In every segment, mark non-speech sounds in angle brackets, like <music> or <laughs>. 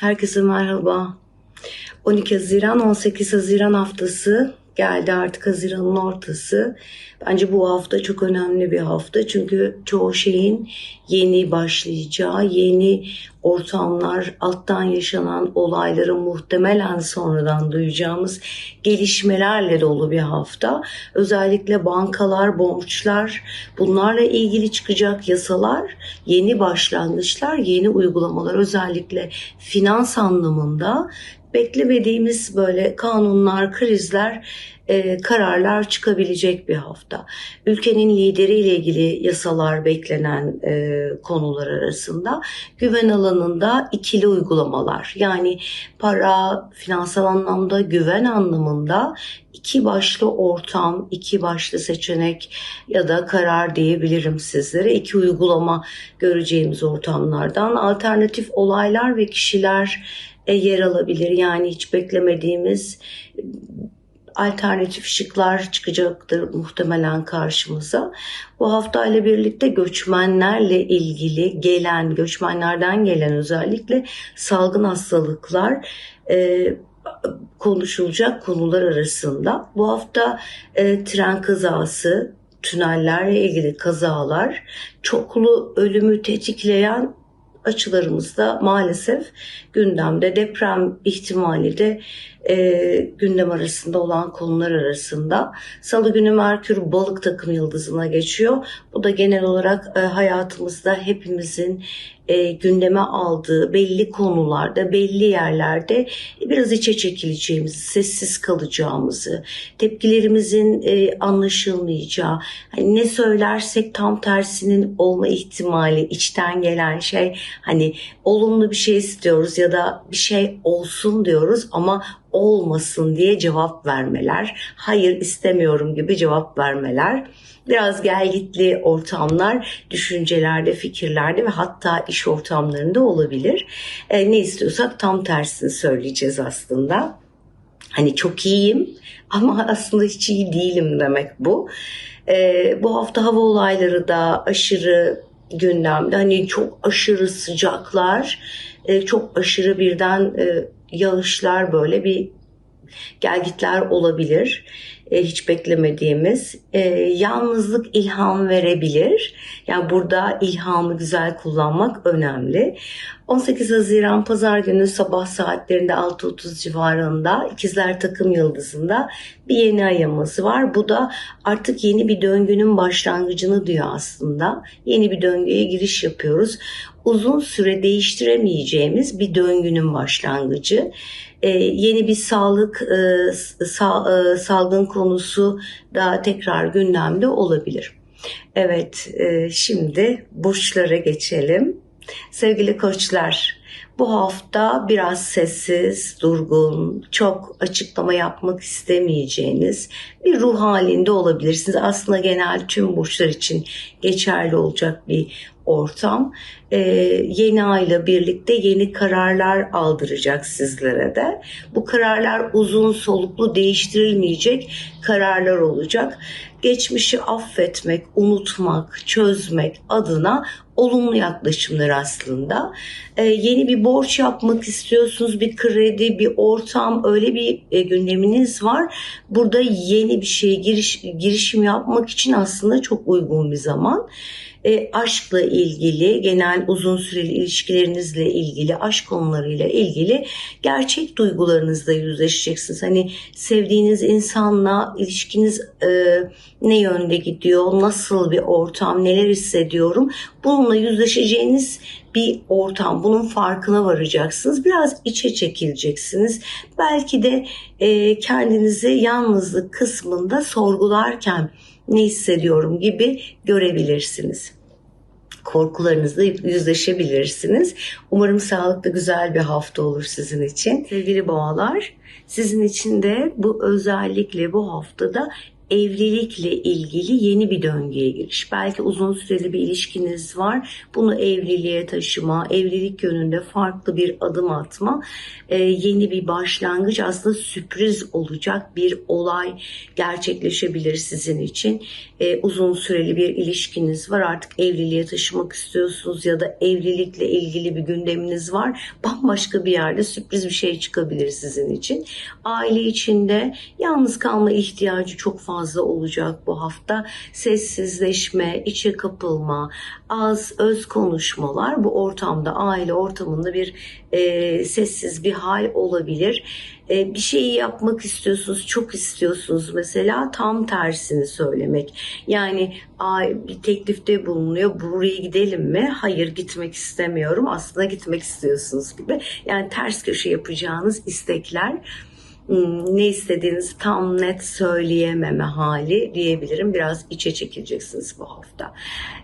Herkese merhaba. 12 Haziran 18 Haziran haftası geldi artık Haziran'ın ortası. Bence bu hafta çok önemli bir hafta çünkü çoğu şeyin yeni başlayacağı, yeni ortamlar, alttan yaşanan olayların muhtemelen sonradan duyacağımız gelişmelerle dolu bir hafta. Özellikle bankalar, borçlar, bunlarla ilgili çıkacak yasalar, yeni başlangıçlar, yeni uygulamalar özellikle finans anlamında beklemediğimiz böyle kanunlar, krizler, e, kararlar çıkabilecek bir hafta. Ülkenin lideriyle ilgili yasalar beklenen e, konular arasında güven alanında ikili uygulamalar yani para, finansal anlamda güven anlamında iki başlı ortam, iki başlı seçenek ya da karar diyebilirim sizlere. İki uygulama göreceğimiz ortamlardan alternatif olaylar ve kişiler yer alabilir. Yani hiç beklemediğimiz alternatif şıklar çıkacaktır muhtemelen karşımıza. Bu hafta ile birlikte göçmenlerle ilgili gelen, göçmenlerden gelen özellikle salgın hastalıklar e, konuşulacak konular arasında. Bu hafta e, tren kazası, tünellerle ilgili kazalar, çoklu ölümü tetikleyen açılarımızda maalesef gündemde deprem ihtimali de e, gündem arasında olan konular arasında. Salı günü Merkür balık takım yıldızına geçiyor. Bu da genel olarak e, hayatımızda hepimizin e, gündeme aldığı belli konularda, belli yerlerde biraz içe çekileceğimizi, sessiz kalacağımızı, tepkilerimizin e, anlaşılmayacağı, hani ne söylersek tam tersinin olma ihtimali, içten gelen şey, hani olumlu bir şey istiyoruz ya da bir şey olsun diyoruz ama olmasın diye cevap vermeler, hayır istemiyorum gibi cevap vermeler biraz gelgitli ortamlar düşüncelerde, fikirlerde ve hatta iş ortamlarında olabilir. E, ne istiyorsak tam tersini söyleyeceğiz aslında. Hani çok iyiyim ama <laughs> aslında hiç iyi değilim demek bu. E, bu hafta hava olayları da aşırı gündemde. Hani çok aşırı sıcaklar, e, çok aşırı birden e, yağışlar böyle bir gelgitler olabilir. E, hiç beklemediğimiz. E, yalnızlık ilham verebilir. Yani burada ilhamı güzel kullanmak önemli. 18 Haziran Pazar günü sabah saatlerinde 6.30 civarında İkizler Takım Yıldızı'nda bir yeni ayaması var. Bu da artık yeni bir döngünün başlangıcını diyor aslında. Yeni bir döngüye giriş yapıyoruz. Uzun süre değiştiremeyeceğimiz bir döngünün başlangıcı e, yeni bir sağlık e, sa, e, salgın konusu da tekrar gündemde olabilir. Evet, e, şimdi burçlara geçelim. Sevgili koçlar, bu hafta biraz sessiz, durgun, çok açıklama yapmak istemeyeceğiniz bir ruh halinde olabilirsiniz. Aslında genel tüm burçlar için geçerli olacak bir ortam. Ee, yeni ayla birlikte yeni kararlar aldıracak sizlere de. Bu kararlar uzun soluklu değiştirilmeyecek kararlar olacak. Geçmişi affetmek, unutmak, çözmek adına olumlu yaklaşımlar aslında. Ee, yeni bir borç yapmak istiyorsunuz, bir kredi, bir ortam, öyle bir e, gündeminiz var. Burada yeni bir şeye giriş, girişim yapmak için aslında çok uygun bir zaman e, aşkla ilgili, genel uzun süreli ilişkilerinizle ilgili, aşk konularıyla ilgili gerçek duygularınızla yüzleşeceksiniz. Hani sevdiğiniz insanla ilişkiniz e, ne yönde gidiyor, nasıl bir ortam, neler hissediyorum bununla yüzleşeceğiniz bir ortam. Bunun farkına varacaksınız. Biraz içe çekileceksiniz. Belki de e, kendinizi yalnızlık kısmında sorgularken ne hissediyorum gibi görebilirsiniz. Korkularınızla yüzleşebilirsiniz. Umarım sağlıklı güzel bir hafta olur sizin için. Sevgili boğalar, sizin için de bu özellikle bu haftada evlilikle ilgili yeni bir döngüye giriş. Belki uzun süreli bir ilişkiniz var. Bunu evliliğe taşıma, evlilik yönünde farklı bir adım atma, e, yeni bir başlangıç aslında sürpriz olacak bir olay gerçekleşebilir sizin için. E, uzun süreli bir ilişkiniz var. Artık evliliğe taşımak istiyorsunuz ya da evlilikle ilgili bir gündeminiz var. Bambaşka bir yerde sürpriz bir şey çıkabilir sizin için. Aile içinde yalnız kalma ihtiyacı çok fazla olacak bu hafta. Sessizleşme, içe kapılma, az öz konuşmalar bu ortamda, aile ortamında bir e, sessiz bir hal olabilir. E, bir şeyi yapmak istiyorsunuz, çok istiyorsunuz mesela tam tersini söylemek. Yani bir teklifte bulunuyor, buraya gidelim mi? Hayır gitmek istemiyorum. Aslında gitmek istiyorsunuz gibi. Yani ters köşe yapacağınız istekler ne istediğinizi tam net söyleyememe hali diyebilirim. Biraz içe çekileceksiniz bu hafta.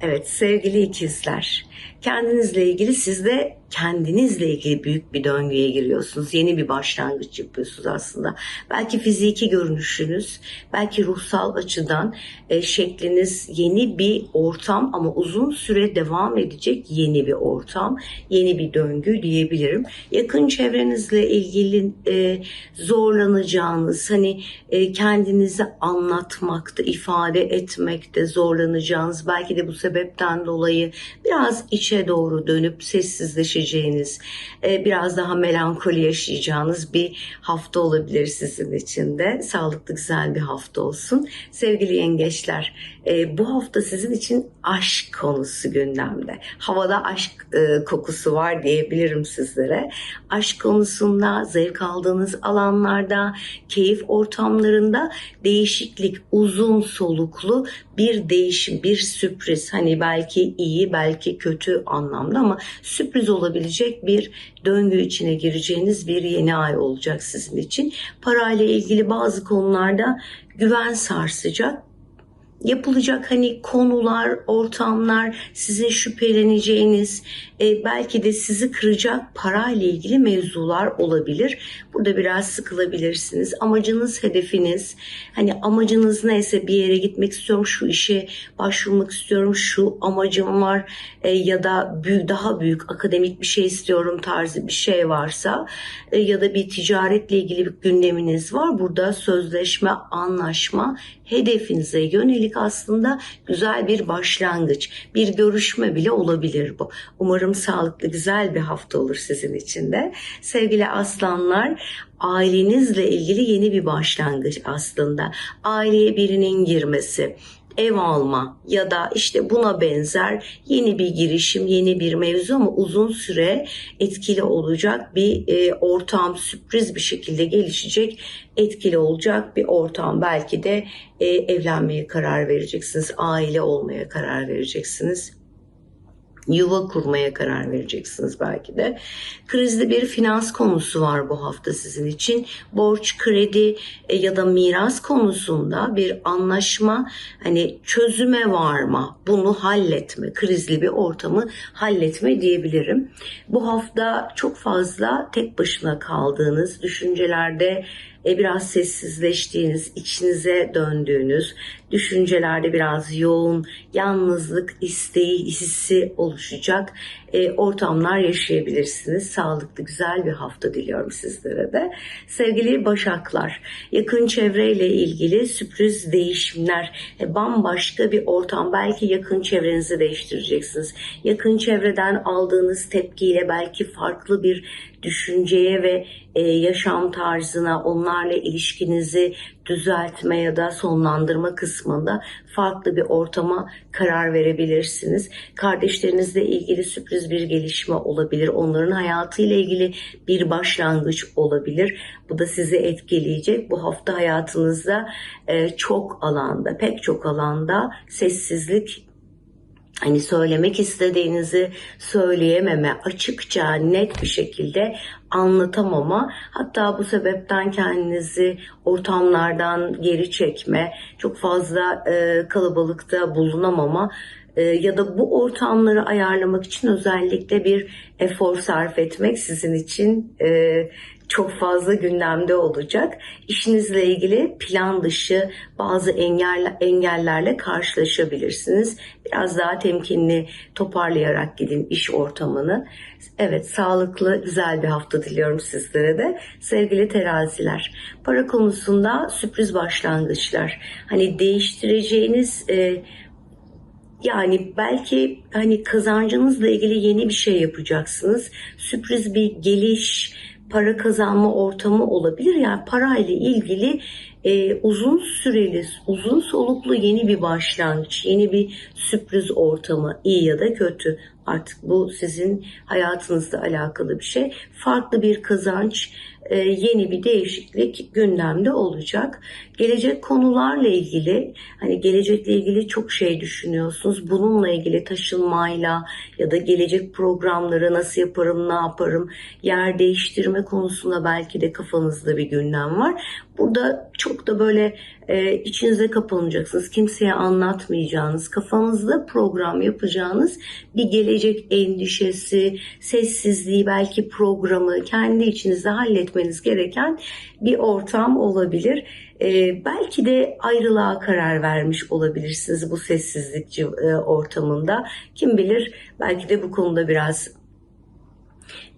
Evet sevgili ikizler, kendinizle ilgili siz de kendinizle ilgili büyük bir döngüye giriyorsunuz. Yeni bir başlangıç yapıyorsunuz aslında. Belki fiziki görünüşünüz, belki ruhsal açıdan e, şekliniz yeni bir ortam ama uzun süre devam edecek yeni bir ortam, yeni bir döngü diyebilirim. Yakın çevrenizle ilgili e, zorlanacağınız, hani e, kendinizi anlatmakta, ifade etmekte zorlanacağınız, belki de bu sebepten dolayı biraz içe doğru dönüp sessizleşeceğiniz, e, biraz daha melankoli yaşayacağınız bir hafta olabilir sizin için de. Sağlıklı güzel bir hafta olsun. Sevgili yengeçler, e, bu hafta sizin için aşk konusu gündemde. Havada aşk e, kokusu var diyebilirim sizlere. Aşk konusunda zevk aldığınız alanlarda, keyif ortamlarında değişiklik, uzun soluklu bir değişim, bir sürpriz. Hani belki iyi, belki kötü anlamda ama sürpriz olabilecek bir döngü içine gireceğiniz bir yeni ay olacak sizin için. Parayla ilgili bazı konularda güven sarsacak yapılacak hani konular, ortamlar, sizin şüpheleneceğiniz, e, belki de sizi kıracak parayla ilgili mevzular olabilir. Burada biraz sıkılabilirsiniz. Amacınız, hedefiniz, hani amacınız neyse bir yere gitmek istiyorum, şu işe başvurmak istiyorum, şu amacım var e, ya da büyük, daha büyük akademik bir şey istiyorum tarzı bir şey varsa e, ya da bir ticaretle ilgili bir gündeminiz var. Burada sözleşme, anlaşma, hedefinize yönelik aslında güzel bir başlangıç, bir görüşme bile olabilir bu. Umarım sağlıklı güzel bir hafta olur sizin için de. Sevgili aslanlar, ailenizle ilgili yeni bir başlangıç aslında. Aileye birinin girmesi, ev alma ya da işte buna benzer yeni bir girişim, yeni bir mevzu ama uzun süre etkili olacak bir e, ortam, sürpriz bir şekilde gelişecek, etkili olacak bir ortam. Belki de e, evlenmeye karar vereceksiniz, aile olmaya karar vereceksiniz yuva kurmaya karar vereceksiniz belki de. Krizli bir finans konusu var bu hafta sizin için. Borç, kredi e, ya da miras konusunda bir anlaşma, hani çözüme varma, bunu halletme, krizli bir ortamı halletme diyebilirim. Bu hafta çok fazla tek başına kaldığınız düşüncelerde e, biraz sessizleştiğiniz, içinize döndüğünüz, düşüncelerde biraz yoğun, yalnızlık isteği, hissi oluşacak e, ortamlar yaşayabilirsiniz. Sağlıklı, güzel bir hafta diliyorum sizlere de. Sevgili Başaklar, yakın çevreyle ilgili sürpriz değişimler, e, bambaşka bir ortam, belki yakın çevrenizi değiştireceksiniz. Yakın çevreden aldığınız tepkiyle belki farklı bir düşünceye ve e, yaşam tarzına, onlarla ilişkinizi düzeltme ya da sonlandırma kısmında farklı bir ortama karar verebilirsiniz. Kardeşlerinizle ilgili sürpriz bir gelişme olabilir. Onların hayatıyla ilgili bir başlangıç olabilir. Bu da sizi etkileyecek. Bu hafta hayatınızda e, çok alanda, pek çok alanda sessizlik hani söylemek istediğinizi söyleyememe, açıkça net bir şekilde anlatamama, hatta bu sebepten kendinizi ortamlardan geri çekme, çok fazla e, kalabalıkta bulunamama e, ya da bu ortamları ayarlamak için özellikle bir efor sarf etmek sizin için e, çok fazla gündemde olacak. İşinizle ilgili plan dışı bazı engel, engellerle karşılaşabilirsiniz. Biraz daha temkinli toparlayarak gidin iş ortamını. Evet sağlıklı güzel bir hafta diliyorum sizlere de. Sevgili teraziler para konusunda sürpriz başlangıçlar. Hani değiştireceğiniz... E, yani belki hani kazancınızla ilgili yeni bir şey yapacaksınız. Sürpriz bir geliş, para kazanma ortamı olabilir. Yani parayla ilgili e, uzun süreli, uzun soluklu yeni bir başlangıç, yeni bir sürpriz ortamı, iyi ya da kötü. Artık bu sizin hayatınızla alakalı bir şey. Farklı bir kazanç, e, yeni bir değişiklik gündemde olacak. Gelecek konularla ilgili, hani gelecekle ilgili çok şey düşünüyorsunuz. Bununla ilgili taşınmayla ya da gelecek programları nasıl yaparım, ne yaparım, yer değiştirme konusunda belki de kafanızda bir gündem var. Burada çok da böyle e, içinize kapanacaksınız. Kimseye anlatmayacağınız, kafanızda program yapacağınız bir gelecek endişesi, sessizliği, belki programı kendi içinizde halletmeniz gereken bir ortam olabilir. E, belki de ayrılığa karar vermiş olabilirsiniz bu sessizlik e, ortamında. Kim bilir belki de bu konuda biraz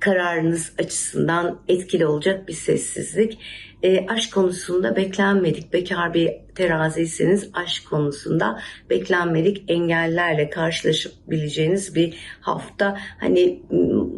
kararınız açısından etkili olacak bir sessizlik. E, aşk konusunda beklenmedik bekar bir teraziyseniz aşk konusunda beklenmedik engellerle karşılaşabileceğiniz bir hafta. Hani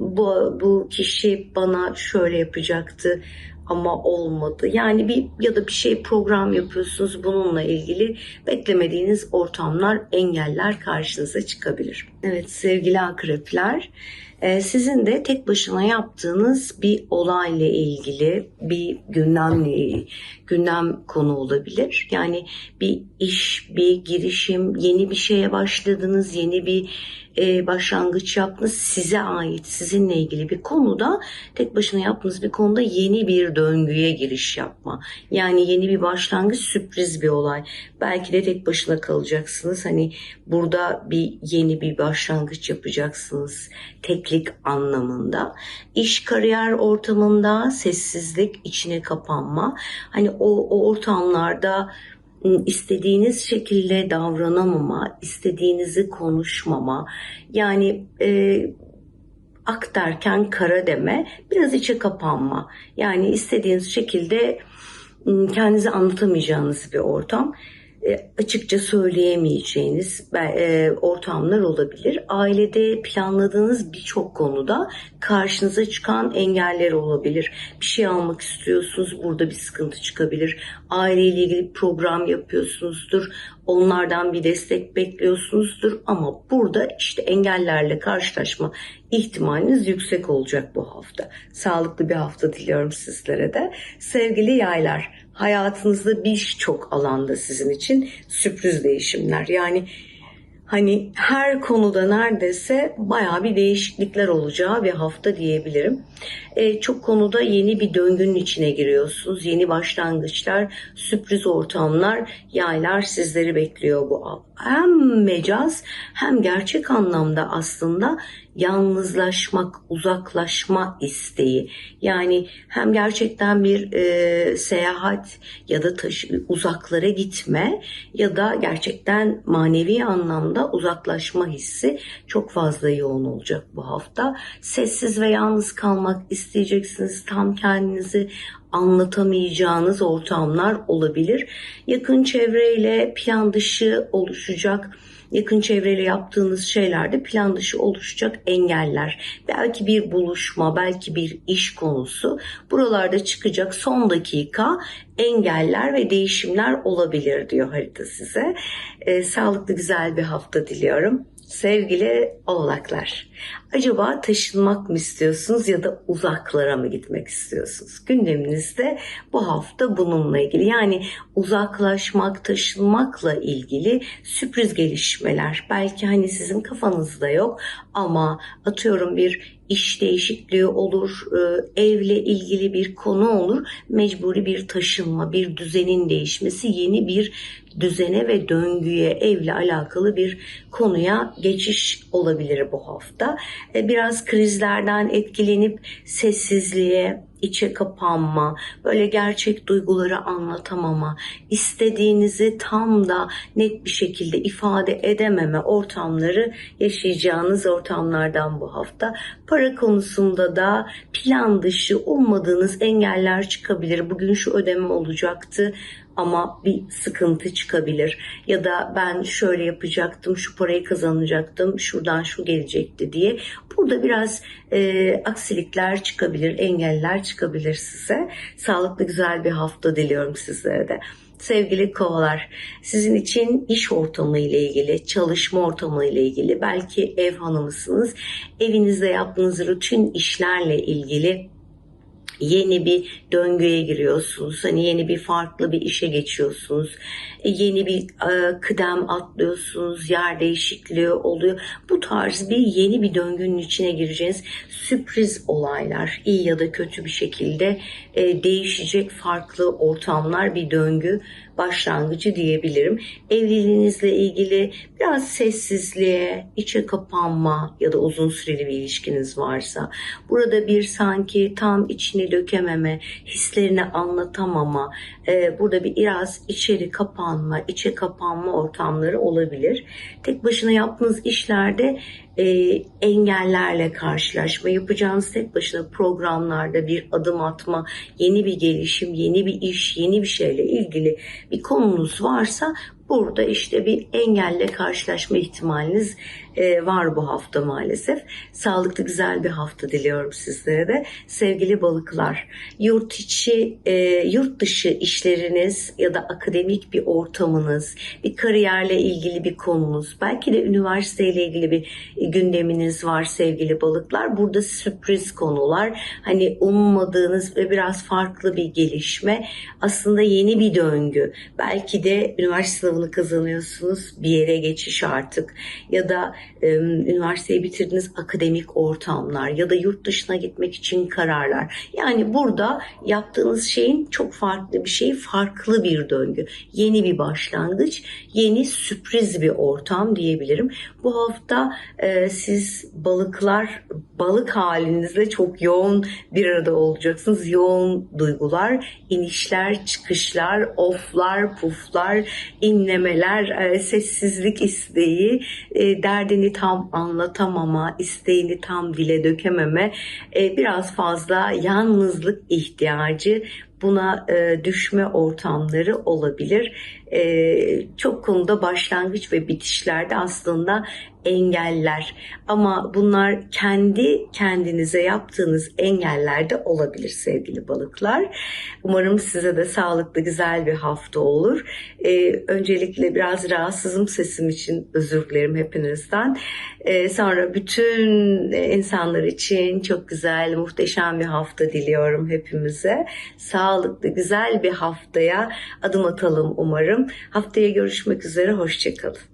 bu, bu kişi bana şöyle yapacaktı ama olmadı. Yani bir ya da bir şey program yapıyorsunuz bununla ilgili beklemediğiniz ortamlar, engeller karşınıza çıkabilir. Evet sevgili akrepler sizin de tek başına yaptığınız bir olayla ilgili bir gündemle gündem konu olabilir. Yani bir iş, bir girişim, yeni bir şeye başladınız, yeni bir e, başlangıç yaptınız size ait, sizinle ilgili bir konuda tek başına yaptığınız bir konuda yeni bir döngüye giriş yapma. Yani yeni bir başlangıç sürpriz bir olay. Belki de tek başına kalacaksınız. Hani burada bir yeni bir başlangıç yapacaksınız. Teklik anlamında. İş kariyer ortamında sessizlik, içine kapanma. Hani o, o ortamlarda istediğiniz şekilde davranamama, istediğinizi konuşmama, yani e, ak derken kara deme, biraz içe kapanma. Yani istediğiniz şekilde kendinizi anlatamayacağınız bir ortam. E, açıkça söyleyemeyeceğiniz e, ortamlar olabilir. Ailede planladığınız birçok konuda karşınıza çıkan engeller olabilir. Bir şey almak istiyorsunuz, burada bir sıkıntı çıkabilir. Aileyle ilgili program yapıyorsunuzdur. Onlardan bir destek bekliyorsunuzdur ama burada işte engellerle karşılaşma ihtimaliniz yüksek olacak bu hafta. Sağlıklı bir hafta diliyorum sizlere de. Sevgili yaylar, hayatınızda birçok alanda sizin için sürpriz değişimler. Yani hani her konuda neredeyse baya bir değişiklikler olacağı bir hafta diyebilirim. E, çok konuda yeni bir döngünün içine giriyorsunuz. Yeni başlangıçlar, sürpriz ortamlar, yaylar sizleri bekliyor bu. Hem mecaz hem gerçek anlamda aslında yalnızlaşmak, uzaklaşma isteği. Yani hem gerçekten bir e, seyahat ya da taşı, uzaklara gitme ya da gerçekten manevi anlamda uzaklaşma hissi çok fazla yoğun olacak bu hafta. Sessiz ve yalnız kalmak isteyeceksiniz. Tam kendinizi anlatamayacağınız ortamlar olabilir. Yakın çevreyle plan dışı oluşacak yakın çevreyle yaptığınız şeylerde plan dışı oluşacak engeller. Belki bir buluşma, belki bir iş konusu buralarda çıkacak son dakika engeller ve değişimler olabilir diyor harita size. Ee, sağlıklı güzel bir hafta diliyorum. Sevgili oğlaklar, Acaba taşınmak mı istiyorsunuz ya da uzaklara mı gitmek istiyorsunuz? Gündeminizde bu hafta bununla ilgili yani uzaklaşmak, taşınmakla ilgili sürpriz gelişmeler. Belki hani sizin kafanızda yok ama atıyorum bir iş değişikliği olur, e, evle ilgili bir konu olur, mecburi bir taşınma, bir düzenin değişmesi, yeni bir düzene ve döngüye, evle alakalı bir konuya geçiş olabilir bu hafta. E, Biraz krizlerden etkilenip sessizliğe, içe kapanma, böyle gerçek duyguları anlatamama, istediğinizi tam da net bir şekilde ifade edememe ortamları yaşayacağınız ortamlardan bu hafta. Para konusunda da plan dışı ummadığınız engeller çıkabilir. Bugün şu ödeme olacaktı ama bir sıkıntı çıkabilir. Ya da ben şöyle yapacaktım, şu parayı kazanacaktım, şuradan şu gelecekti diye. Burada biraz e, aksilikler çıkabilir, engeller çıkabilir size. Sağlıklı güzel bir hafta diliyorum sizlere de. Sevgili kovalar, sizin için iş ortamı ile ilgili, çalışma ortamı ile ilgili, belki ev hanımısınız, evinizde yaptığınız rutin işlerle ilgili yeni bir döngüye giriyorsunuz. Hani yeni bir farklı bir işe geçiyorsunuz. E, Yeni bir e, kıdem atlıyorsunuz. Yer değişikliği oluyor. Bu tarz bir yeni bir döngünün içine gireceğiniz sürpriz olaylar iyi ya da kötü bir şekilde e, değişecek farklı ortamlar bir döngü başlangıcı diyebilirim. Evliliğinizle ilgili biraz sessizliğe, içe kapanma ya da uzun süreli bir ilişkiniz varsa burada bir sanki tam içine dökememe, hislerini anlatamama, e, burada bir biraz içeri kapanma, içe kapanma ortamları olabilir. Tek başına yaptığınız işlerde e, engellerle karşılaşma, yapacağınız tek başına programlarda bir adım atma, yeni bir gelişim, yeni bir iş, yeni bir şeyle ilgili bir konunuz varsa burada işte bir engelle karşılaşma ihtimaliniz e, var bu hafta maalesef. Sağlıklı güzel bir hafta diliyorum sizlere de. Sevgili balıklar, yurt içi, e, yurt dışı işleriniz ya da akademik bir ortamınız, bir kariyerle ilgili bir konunuz, belki de üniversiteyle ilgili bir gündeminiz var sevgili balıklar. Burada sürpriz konular, hani ummadığınız ve biraz farklı bir gelişme, aslında yeni bir döngü. Belki de üniversite sınavını kazanıyorsunuz, bir yere geçiş artık ya da e, üniversiteyi bitirdiniz akademik ortamlar ya da yurt dışına gitmek için kararlar. Yani burada yaptığınız şeyin çok farklı bir şey, farklı bir döngü, yeni bir başlangıç, yeni sürpriz bir ortam diyebilirim. Bu hafta e, siz balıklar, balık halinizde çok yoğun bir arada olacaksınız. Yoğun duygular, inişler, çıkışlar, oflar, puflar, inlemeler, e, sessizlik isteği, e, derdini tam anlatamama, isteğini tam dile dökememe, e, biraz fazla yalnızlık ihtiyacı buna e, düşme ortamları olabilir. E, çok konuda başlangıç ve bitişlerde aslında engeller ama bunlar kendi kendinize yaptığınız engeller de olabilir sevgili balıklar. Umarım size de sağlıklı güzel bir hafta olur. E, öncelikle biraz rahatsızım sesim için özür dilerim hepinizden. E, sonra bütün insanlar için çok güzel muhteşem bir hafta diliyorum hepimize. Sağlıklı güzel bir haftaya adım atalım umarım. Haftaya görüşmek üzere hoşçakalın.